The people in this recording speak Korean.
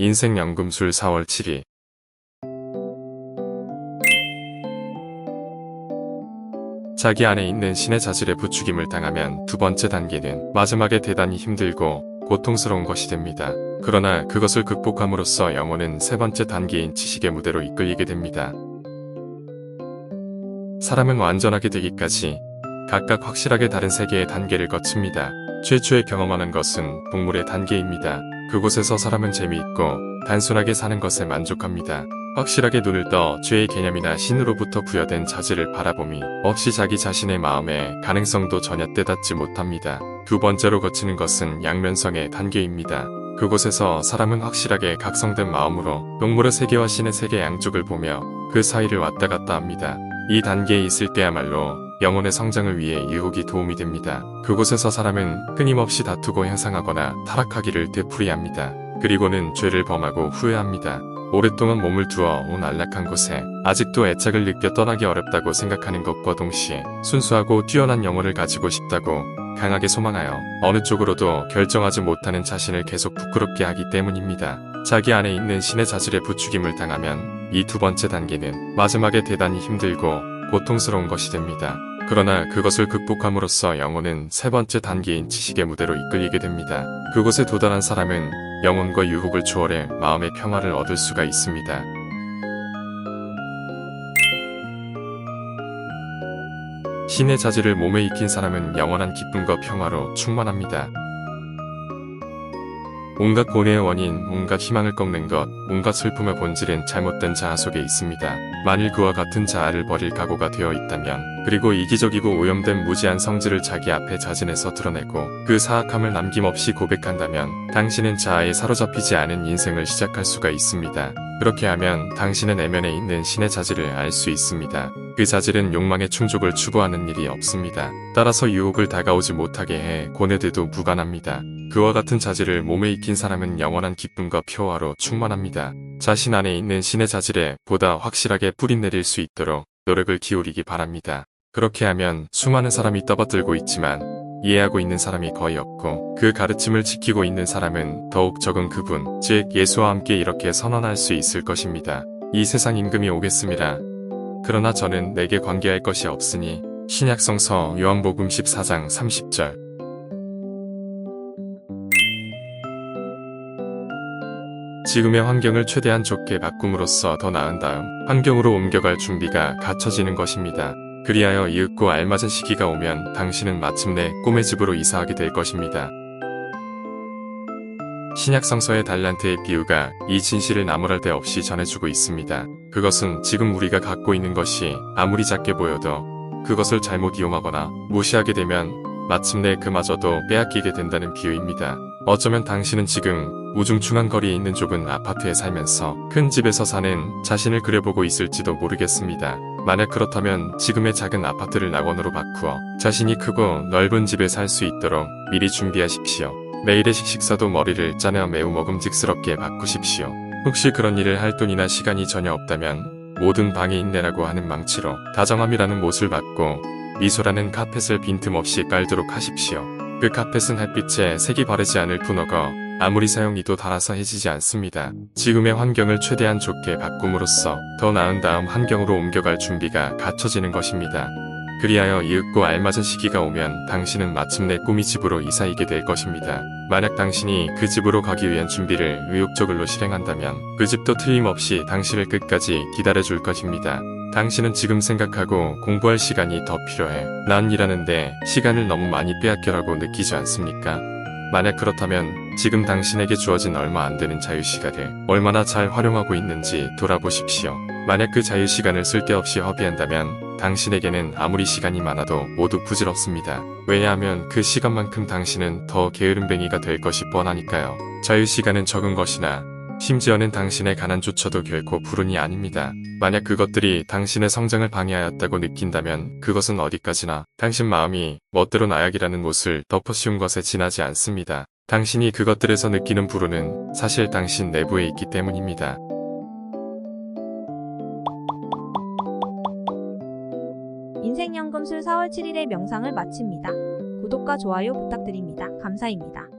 인생연금술 4월 7일 자기 안에 있는 신의 자질에 부추김을 당하면 두 번째 단계는 마지막에 대단히 힘들고 고통스러운 것이 됩니다. 그러나 그것을 극복함으로써 영혼은 세 번째 단계인 지식의 무대로 이끌리게 됩니다. 사람은 완전하게 되기까지 각각 확실하게 다른 세계의 단계를 거칩니다. 최초에 경험하는 것은 동물의 단계입니다. 그곳에서 사람은 재미있고 단순하게 사는 것에 만족합니다. 확실하게 눈을 떠 죄의 개념이나 신으로부터 부여된 자질을 바라봄이 없이 자기 자신의 마음에 가능성도 전혀 떼닫지 못합니다. 두 번째로 거치는 것은 양면성의 단계입니다. 그곳에서 사람은 확실하게 각성된 마음으로 동물의 세계와 신의 세계 양쪽을 보며 그 사이를 왔다 갔다 합니다. 이 단계에 있을 때야말로 영혼의 성장을 위해 유혹이 도움이 됩니다. 그곳에서 사람은 끊임없이 다투고 향상하거나 타락하기를 되풀이합니다. 그리고는 죄를 범하고 후회합니다. 오랫동안 몸을 두어 온 안락한 곳에 아직도 애착을 느껴 떠나기 어렵다고 생각하는 것과 동시에 순수하고 뛰어난 영혼을 가지고 싶다고 강하게 소망하여 어느 쪽으로도 결정하지 못하는 자신을 계속 부끄럽게 하기 때문입니다. 자기 안에 있는 신의 자질에 부추김을 당하면 이 두 번째 단계는 마지막에 대단히 힘들고 고통스러운 것이 됩니다. 그러나 그것을 극복함으로써 영혼은 세 번째 단계인 지식의 무대로 이끌리게 됩니다. 그곳에 도달한 사람은 영혼과 유혹을 초월해 마음의 평화를 얻을 수가 있습니다. 신의 자질을 몸에 익힌 사람은 영원한 기쁨과 평화로 충만합니다. 온갖 고뇌의 원인, 온갖 희망을 꺾는 것, 온갖 슬픔의 본질은 잘못된 자아 속에 있습니다. 만일 그와 같은 자아를 버릴 각오가 되어 있다면, 그리고 이기적이고 오염된 무지한 성질을 자기 앞에 자진해서 드러내고, 그 사악함을 남김없이 고백한다면, 당신은 자아에 사로잡히지 않은 인생을 시작할 수가 있습니다. 그렇게 하면 당신의 내면에 있는 신의 자질을 알 수 있습니다. 그 자질은 욕망의 충족을 추구하는 일이 없습니다. 따라서 유혹을 다가오지 못하게 해 고뇌돼도 무관합니다. 그와 같은 자질을 몸에 익힌 사람은 영원한 기쁨과 평화로 충만합니다. 자신 안에 있는 신의 자질에 보다 확실하게 뿌리내릴 수 있도록 노력을 기울이기 바랍니다. 그렇게 하면 수많은 사람이 떠받들고 있지만 이해하고 있는 사람이 거의 없고 그 가르침을 지키고 있는 사람은 더욱 적은 그분, 즉 예수와 함께 이렇게 선언할 수 있을 것입니다. 이 세상 임금이 오겠습니다. 그러나 저는 내게 관계할 것이 없으니 신약성서 요한복음 14장 30절 지금의 환경을 최대한 좋게 바꿈으로써 더 나은 다음 환경으로 옮겨갈 준비가 갖춰지는 것입니다. 그리하여 이윽고 알맞은 시기가 오면 당신은 마침내 꿈의 집으로 이사하게 될 것입니다. 신약성서의 달란트의 비유가 이 진실을 나무랄 데 없이 전해주고 있습니다. 그것은 지금 우리가 갖고 있는 것이 아무리 작게 보여도 그것을 잘못 이용하거나 무시하게 되면 마침내 그마저도 빼앗기게 된다는 비유입니다. 어쩌면 당신은 지금 우중충한 거리에 있는 좁은 아파트에 살면서 큰 집에서 사는 자신을 그려보고 있을지도 모르겠습니다. 만약 그렇다면 지금의 작은 아파트를 낙원으로 바꾸어 자신이 크고 넓은 집에 살 수 있도록 미리 준비하십시오. 매일의 식식사도 머리를 짜내어 매우 먹음직스럽게 바꾸십시오. 혹시 그런 일을 할 돈이나 시간이 전혀 없다면 모든 방에 인내라고 하는 망치로 다정함이라는 못을 받고 미소라는 카펫을 빈틈없이 깔도록 하십시오. 그 카펫은 햇빛에 색이 바르지 않을 뿐어거 아무리 사용해도 닳아서 해지지 않습니다. 지금의 환경을 최대한 좋게 바꿈으로써 더 나은 다음 환경으로 옮겨갈 준비가 갖춰지는 것입니다. 그리하여 이윽고 알맞은 시기가 오면 당신은 마침내 꿈이 집으로 이사이게 될 것입니다. 만약 당신이 그 집으로 가기 위한 준비를 의욕적으로 실행한다면 그 집도 틀림없이 당신을 끝까지 기다려줄 것입니다. 당신은 지금 생각하고 공부할 시간이 더 필요해. 난 일하는데 시간을 너무 많이 빼앗겨라고 느끼지 않습니까? 만약 그렇다면 지금 당신에게 주어진 얼마 안 되는 자유시간을 얼마나 잘 활용하고 있는지 돌아보십시오. 만약 그 자유시간을 쓸데없이 허비한다면 당신에게는 아무리 시간이 많아도 모두 부질없습니다. 왜냐하면 그 시간만큼 당신은 더 게으름뱅이가 될 것이 뻔하니까요. 자유시간은 적은 것이나 심지어는 당신의 가난조차도 결코 불운이 아닙니다. 만약 그것들이 당신의 성장을 방해하였다고 느낀다면 그것은 어디까지나 당신 마음이 멋대로 나약이라는 못을 덮어씌운 것에 지나지 않습니다. 당신이 그것들에서 느끼는 불운은 사실 당신 내부에 있기 때문입니다. 인생연금술 4월 7일의 명상을 마칩니다. 구독과 좋아요 부탁드립니다. 감사입니다.